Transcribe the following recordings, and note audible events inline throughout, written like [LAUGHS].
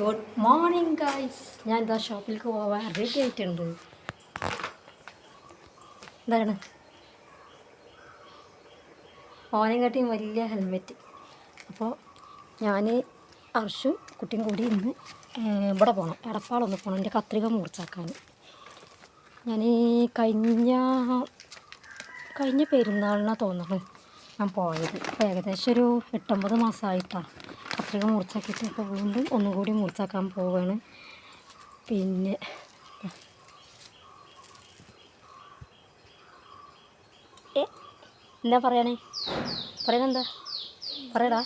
Good morning guys. ഞാൻ എന്താ ഷോപ്പിലേക്ക് പോവാൻ റെഡി ആയിട്ടുണ്ട്. എന്താണ് ഓനെക്കാട്ടിയും വലിയ ഹെൽമെറ്റ് അപ്പോൾ ഞാൻ അർഷു കുട്ടിയും കൂടി ഇന്ന് ഇവിടെ പോകണം എടപ്പാളൊന്ന് പോകണം എന്റെ കത്രിക മുറിച്ചാക്കാൻ ഞാൻ കഴിഞ്ഞ കഴിഞ്ഞ പെരുന്നാളിനാണ് തോന്നുന്നത് ഞാൻ പോയത്. ഏകദേശം ഒരു എട്ടൊമ്പത് മാസമായിട്ടാണ് കത്രിക മുറിച്ചാക്കിയിട്ട് വീണ്ടും ഒന്നും കൂടി മുറിച്ചാക്കാൻ പോവുകയാണ് പിന്നെ എന്താ പറയണേ? പറയണെന്താ? പറയടാ.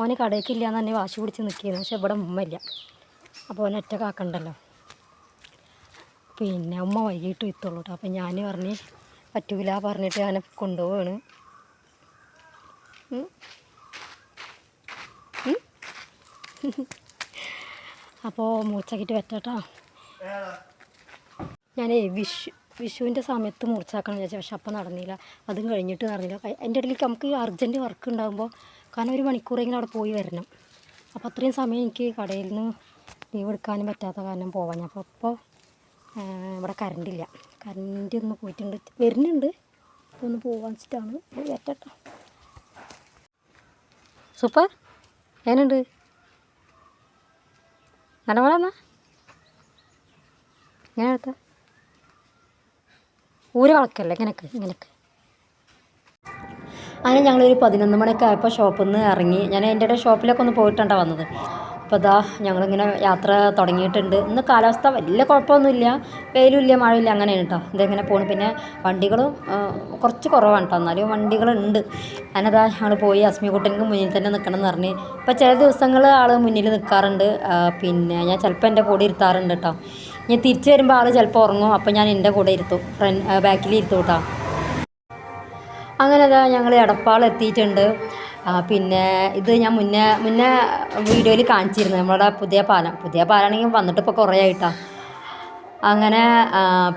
ഓന് കടയ്ക്കില്ല എന്ന് തന്നെ വാശി പിടിച്ച് നിൽക്കുന്നു പക്ഷെ ഇവിടെ ഉമ്മ ഇല്ല അപ്പോൾ ഓനെ ഒറ്റ കാക്കണ്ടല്ലോ പിന്നെ ഉമ്മ വൈകിട്ട് എത്തുള്ളൂ കേട്ടോ. അപ്പം ഞാൻ പറഞ്ഞ് പറ്റൂല പറഞ്ഞിട്ട് ഞാൻ കൊണ്ടുപോവാണ്. [LAUGHS] അപ്പോൾ മൂർച്ചാക്കിയിട്ട് വെറ്റട്ടോ ഞാനേ വിഷു വിഷുവിന്റെ സമയത്ത് മുറിച്ചാക്കണം വിചാരിച്ചു പക്ഷെ അപ്പം നടന്നില്ല. അതും കഴിഞ്ഞിട്ട് നടന്നില്ല. എന്റെ ഇടയിലേക്ക് നമുക്ക് അർജന്റ് വർക്ക് ഉണ്ടാകുമ്പോൾ കാരണം ഒരു മണിക്കൂറെങ്കിലും അവിടെ പോയി വരണം. അപ്പോൾ അത്രയും സമയം എനിക്ക് കടയിൽ നിന്ന് ലീവ് എടുക്കാനും പറ്റാത്ത കാരണം പോവാൻ അപ്പോൾ ഇപ്പോൾ ഇവിടെ കറണ്ടില്ല കറണ്ട് ഒന്ന് പോയിട്ടുണ്ട്. വരുന്നുണ്ട്. ഒന്ന് പോകാൻ വെച്ചിട്ടാണ്. വരട്ടോ സൂപ്പർ എങ്ങനെയുണ്ട്? നല്ല പോലെ എന്നാ ഇങ്ങനെ എടുത്ത. ഊര് വളക്കല്ലേ ഇങ്ങനൊക്കെ ഇങ്ങനൊക്കെ. അങ്ങനെ ഞങ്ങളൊരു പതിനൊന്ന് മണിയൊക്കെ ആയപ്പോൾ ഷോപ്പിൽ നിന്ന് ഇറങ്ങി. ഞാൻ എന്റെ ഷോപ്പിലൊക്കെ ഒന്ന് പോയിട്ടാണ് വന്നത്. അപ്പോൾ ഇതാ ഞങ്ങളിങ്ങനെ യാത്ര തുടങ്ങിയിട്ടുണ്ട്. ഇന്ന് കാലാവസ്ഥ വലിയ കുഴപ്പമൊന്നുമില്ല. വെയിലുമില്ല മഴയില്ല അങ്ങനെയാണ് കേട്ടോ ഇതെങ്ങനെ പോണു. പിന്നെ വണ്ടികളും കുറച്ച് കുറവാണ് കേട്ടോ എന്നാലും വണ്ടികളുണ്ട്. അതിനതാ ഞങ്ങൾ പോയി. അസ്മിക്കുട്ടനിക്ക് മുന്നിൽ തന്നെ നിൽക്കണം എന്ന് പറഞ്ഞ്. ഇപ്പോൾ ചില ദിവസങ്ങൾ ആൾ മുന്നിൽ നിൽക്കാറുണ്ട് പിന്നെ ഞാൻ ചിലപ്പോൾ എന്റെ കൂടെ ഇരുത്താറുണ്ട് കേട്ടോ ഞാൻ തിരിച്ച് വരുമ്പോൾ ആൾ ചിലപ്പോൾ ഉറങ്ങും. അപ്പോൾ ഞാൻ എന്റെ കൂടെ ഇരുത്തും. ഫ്രണ്ട് ബാക്കിൽ ഇരുത്തും കേട്ടോ അങ്ങനെ അതാ ഞങ്ങൾ എടപ്പാൾ എത്തിയിട്ടുണ്ട്. പിന്നെ ഇത് ഞാൻ മുന്നേ മുന്നേ വീഡിയോയിൽ കാണിച്ചിരുന്നു. നമ്മുടെ പുതിയ പാലം. പുതിയ പാലാണെങ്കിൽ വന്നിട്ട് ഇപ്പോൾ കുറേ ആയിട്ടാ. അങ്ങനെ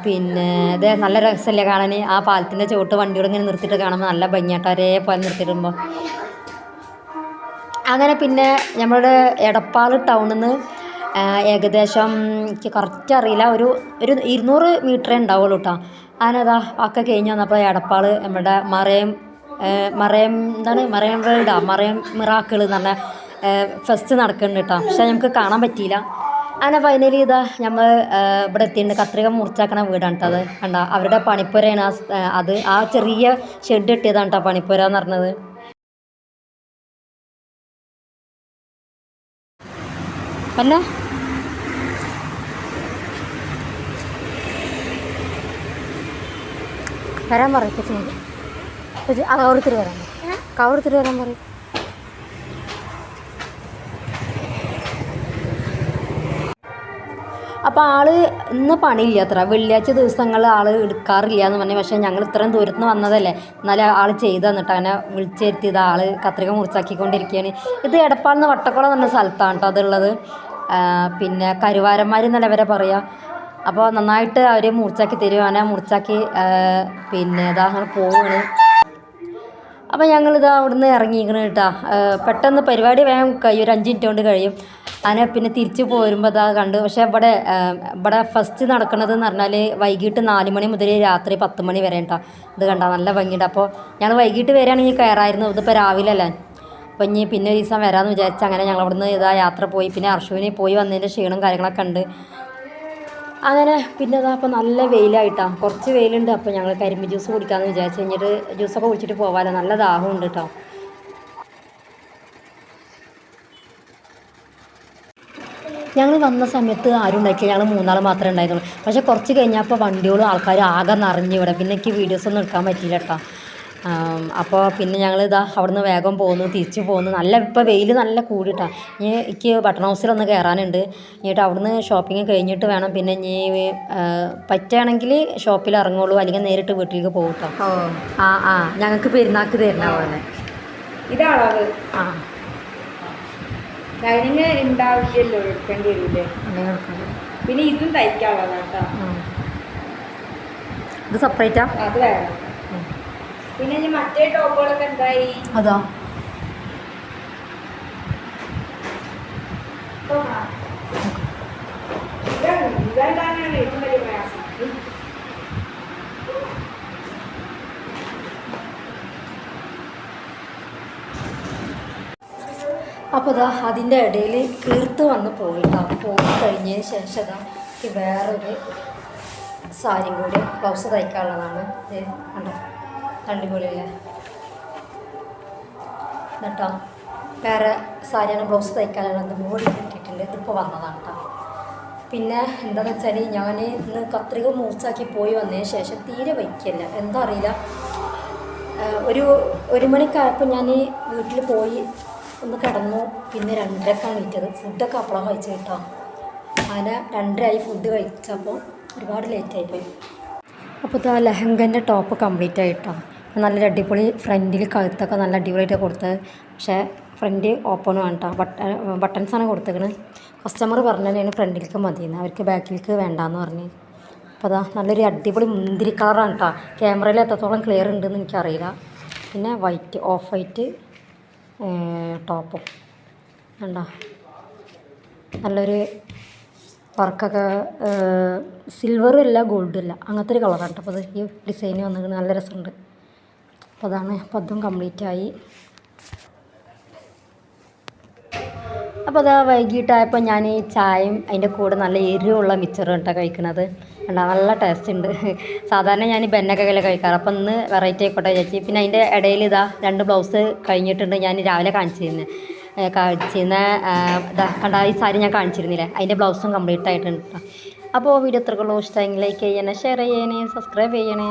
പിന്നെ ഇത് നല്ല രസമല്ലേ കാണാൻ? ആ പാലത്തിന്റെ ചുവട്ട് വണ്ടിയോട് ഇങ്ങനെ നിർത്തിയിട്ട് കാണുമ്പോൾ നല്ല ഭംഗിയാട്ടോ. ഒരേപോലെ നിർത്തിയിടുമ്പോൾ അങ്ങനെ പിന്നെ നമ്മുടെ എടപ്പാൾ ടൗണിൽ നിന്ന് ഏകദേശം എനിക്ക് കറക്റ്റ് അറിയില്ല. ഒരു ഒരു ഇരുന്നൂറ് മീറ്ററേ ഉണ്ടാവുള്ളൂ കേട്ടോ അതിനതാ ഒക്കെ കഴിഞ്ഞ് വന്നപ്പോൾ എടപ്പാൾ നമ്മുടെ മറയം മറയം എന്താണ് മറയം വേൾഡാ മറയം മിറാക്കിൾ എന്ന് പറഞ്ഞ ഫെസ്റ്റ് നടക്കുന്നുണ്ട് കേട്ടോ പക്ഷെ നമുക്ക് കാണാൻ പറ്റിയില്ല. അങ്ങനെ ഫൈനലി ഇതാ നമ്മൾ ഇവിടെ എത്തിയിട്ടുണ്ട്. കത്രിക മുറിച്ചാക്കണ വീടാണ് കേട്ടോ അത്. കണ്ട അവരുടെ പണിപ്പുരയാണ് ആ അത്. ആ ചെറിയ ഷെഡ് ഇട്ടിയതാണ് കേട്ടോ പണിപ്പുര എന്ന് പറഞ്ഞത്. അല്ല? വരാൻ പറയും കൊച്ചിനോട് കൊച്ചി ആ കവർത്തിട്ട് വരാൻ പറയും. കവറത്തിൽ വരാൻ പറയും. അപ്പോൾ ആൾ ഇന്ന് പണിയില്ല അത്ര. വെള്ളിയാഴ്ച ദിവസങ്ങൾ ആൾ എടുക്കാറില്ല എന്ന് പറഞ്ഞു. പക്ഷേ ഞങ്ങൾ ഇത്രയും ദൂരത്ത് നിന്ന് വന്നതല്ലേ. എന്നാലും ആൾ ചെയ്ത് തന്നിട്ട് അങ്ങനെ വിളിച്ചിരുത്തിയത് ആൾ കത്രിക മുറിച്ചാക്കിക്കൊണ്ടിരിക്കുകയാണ് ഇത് എടപ്പാളിൽ നിന്ന് വട്ടക്കുളം എന്ന സ്ഥലത്താണ് കേട്ടോ അതുള്ളത്. പിന്നെ കരുവാരന്മാരെന്നല്ല വരെ പറയുക അപ്പോൾ നന്നായിട്ട് അവർ മുറിച്ചാക്കി തരും അങ്ങനെ മുറിച്ചാക്കി പിന്നെ ഇതാ അങ്ങനെ പോവാണ്. അപ്പോൾ ഞങ്ങളിത് അവിടുന്ന് ഇറങ്ങിയിരിക്കണ കേട്ടാ. പെട്ടെന്ന് പരിപാടി വേഗം കഴിയും. ഒരു അഞ്ച് മിനിറ്റ് കൊണ്ട് കഴിയും. അങ്ങനെ പിന്നെ തിരിച്ച് പോരുമ്പോൾ അതാ കണ്ടു. പക്ഷേ ഇവിടെ ഇവിടെ ഫസ്റ്റ് നടക്കുന്നത് എന്ന് പറഞ്ഞാൽ വൈകിട്ട് നാല് മണി മുതൽ രാത്രി പത്ത് മണി വരെ കേട്ടോ. ഇത് കണ്ട നല്ല ഭംഗിയുണ്ട്. അപ്പോൾ ഞങ്ങൾ വൈകിട്ട് വരികയാണെങ്കിൽ കയറായിരുന്നു ഇതിപ്പോൾ രാവിലെ അല്ലേ? അപ്പോൾ ഇനി പിന്നെ ഒരു ദിവസം വരാമെന്ന് വിചാരിച്ച് അങ്ങനെ ഞങ്ങൾ അവിടുന്ന് ഇതാ യാത്ര പോയി. പിന്നെ അർഷുവിന് പോയി വന്നതിന്റെ ക്ഷീണം കാര്യങ്ങളൊക്കെ ഉണ്ട്. അങ്ങനെ പിന്നെ അതാ അപ്പോൾ നല്ല വെയിലായിട്ടാണ് കുറച്ച് വെയിലുണ്ട് അപ്പോൾ ഞങ്ങൾ കരിമ്പ് ജ്യൂസ് കുടിക്കാമെന്ന് വിചാരിച്ചു കഴിഞ്ഞിട്ട് ജ്യൂസൊക്കെ കുടിച്ചിട്ട് പോകാമല്ലോ നല്ല ദാഹമുണ്ട് കേട്ടോ ഞങ്ങൾ വന്ന സമയത്ത് ആരും ഉണ്ടായിട്ടില്ല. ഞങ്ങൾ മൂന്നാൾ മാത്രമേ ഉണ്ടായിരുന്നുള്ളൂ. പക്ഷേ കുറച്ച് കഴിഞ്ഞപ്പോൾ വണ്ടികളും ആൾക്കാരും ആകെ നിറഞ്ഞു ഇവിടെ. പിന്നെ എനിക്ക് വീഡിയോസ് ഒന്നും എടുക്കാൻ പറ്റിയില്ല കേട്ടോ അപ്പോൾ പിന്നെ ഞങ്ങൾ ഇതാ അവിടുന്ന് വേഗം പോകുന്നു തിരിച്ചു പോകുന്നു നല്ല ഇപ്പോൾ വെയിൽ നല്ല കൂടിയിട്ടാണ് ഇനി എനിക്ക് ബട്ടൺ ഹൗസിലൊന്ന് കയറാനുണ്ട് എന്നിട്ട് അവിടുന്ന് ഷോപ്പിംഗ് കഴിഞ്ഞിട്ട് വേണം. പിന്നെ ഇനി പറ്റുകയാണെങ്കിൽ ഷോപ്പിൽ ഇറങ്ങുള്ളൂ. അല്ലെങ്കിൽ നേരിട്ട് വീട്ടിലേക്ക് പോകും കേട്ടോ ആ ആ. ഞങ്ങൾക്ക് പെരുന്നാക്ക് തരുന്ന പോലെ ഇതാണോ അത്? ആ. ലൈനിങ് ഉണ്ടാവില്ലല്ലോ എടുക്കേണ്ടി വരില്ലേ പിന്നെ ഇതും തയ്ക്കാനുള്ളതാണ് കേട്ടോ. ഇത് സെപ്പറേറ്റാ അത് വേണം. പിന്നെ ഇനി മറ്റേ ടോപ്പുകളൊക്കെ എന്തായി? അതാ. അപ്പോൾ അതാ അതിന്റെ ഇടയിൽ കീർത്ത് വന്ന് പോയിട്ടാ. പോയി കഴിഞ്ഞതിന് ശേഷം അതാ വേറൊരു സാരി കൂടി ബ്ലൗസ് തയ്ക്കാനുള്ളതാണ്. കണ്ടോ. അടിപൊളിയല്ലേ? എന്നിട്ടോ വേറെ സാരിയാണ് ബ്ലൗസ് തയ്ക്കാനുള്ളത് മോഡി കിട്ടിയിട്ടുണ്ട് ഇതിപ്പോൾ വന്നതാണ് കേട്ടോ പിന്നെ എന്താണെന്ന് വെച്ചാൽ ഞാൻ ഇന്ന് കത്രിക മൂർച്ചാക്കി പോയി വന്നതിന് ശേഷം തീരെ വയ്ക്കില്ല. എന്താ അറിയില്ല. ഒരു ഒരു മണിക്കായപ്പോൾ ഞാൻ വീട്ടിൽ പോയി ഒന്ന് കിടന്നു. പിന്നെ രണ്ടരക്കാണ് വിറ്റത് ഫുഡൊക്കെ അപ്പോഴാണ് കഴിച്ചു കേട്ടോ അങ്ങനെ രണ്ടരയായി ഫുഡ് കഴിച്ചപ്പോൾ ഒരുപാട് ലേറ്റായിപ്പോയി അപ്പോൾ ആ ലെഹങ്കന്റെ ടോപ്പ് കംപ്ലീറ്റ് ആയിട്ടോ നല്ലൊരു അടിപൊളി ഫ്രണ്ടിൽ കഴുത്തൊക്കെ നല്ല അടിപൊളിയായിട്ട് കൊടുത്തത്. പക്ഷേ ഫ്രണ്ട് ഓപ്പൺ ആണ് ബട്ട ബട്ടൺ ബട്ടൺസാണ് കൊടുത്തേക്കണത് കസ്റ്റമർ പറഞ്ഞു തന്നെയാണ് ഫ്രണ്ടിലേക്ക് മതിയെന്ന്. അവർക്ക് ബാക്കിലേക്ക് വേണ്ടാന്ന് പറഞ്ഞ്. അപ്പോൾ അതാ നല്ലൊരു അടിപൊളി മുന്തിരി കളറാണ് കേട്ടോ ക്യാമറയിൽ എത്രത്തോളം ക്ലിയർ ഉണ്ടെന്ന് എനിക്കറിയില്ല. പിന്നെ വൈറ്റ് ഓഫ് വൈറ്റ് ടോപ്പും കണ്ടോ? നല്ലൊരു വർക്കൊക്കെ സിൽവറും ഇല്ല ഗോൾഡും ഇല്ല അങ്ങനത്തെ ഒരു കളറാണ് കേട്ടോ അപ്പോൾ അത് ഈ ഡിസൈൻ വന്നിട്ട് നല്ല രസമുണ്ട്. അപ്പോൾ അതാണ് കംപ്ലീറ്റ് ആയി അപ്പോൾ അതാ വൈകിട്ടായപ്പോൾ ഞാൻ ഈ ചായയും അതിന്റെ കൂടെ നല്ല എരിവുള്ള മിച്ചറും കേട്ടോ കഴിക്കണത്. ഉണ്ടാവും നല്ല ടേസ്റ്റ് ഉണ്ട് സാധാരണ ഞാൻ ബെന്നൊക്കെ കയ്യിൽ കഴിക്കാറ്. അപ്പം ഇന്ന് വെറൈറ്റി ആയിക്കോട്ടെ ചേച്ചി പിന്നെ അതിന്റെ ഇടയിൽ ഇതാ രണ്ട് ബ്ലൗസ് കഴിഞ്ഞിട്ടുണ്ട് ഞാൻ രാവിലെ കാണിച്ചിരുന്നത് കാണിച്ചിരുന്ന ഇതാ കണ്ട ഈ സാരി ഞാൻ കാണിച്ചിരുന്നില്ലേ? അതിന്റെ ബ്ലൗസും കംപ്ലീറ്റ് ആയിട്ടുണ്ട് ട്ടോ. അപ്പോൾ വീഡിയോ എത്രക്കുള്ളൂ ഇഷ്ടമെങ്കിൽ ലൈക്ക് ചെയ്യണേ ഷെയർ ചെയ്യണേ സബ്സ്ക്രൈബ് ചെയ്യണേ.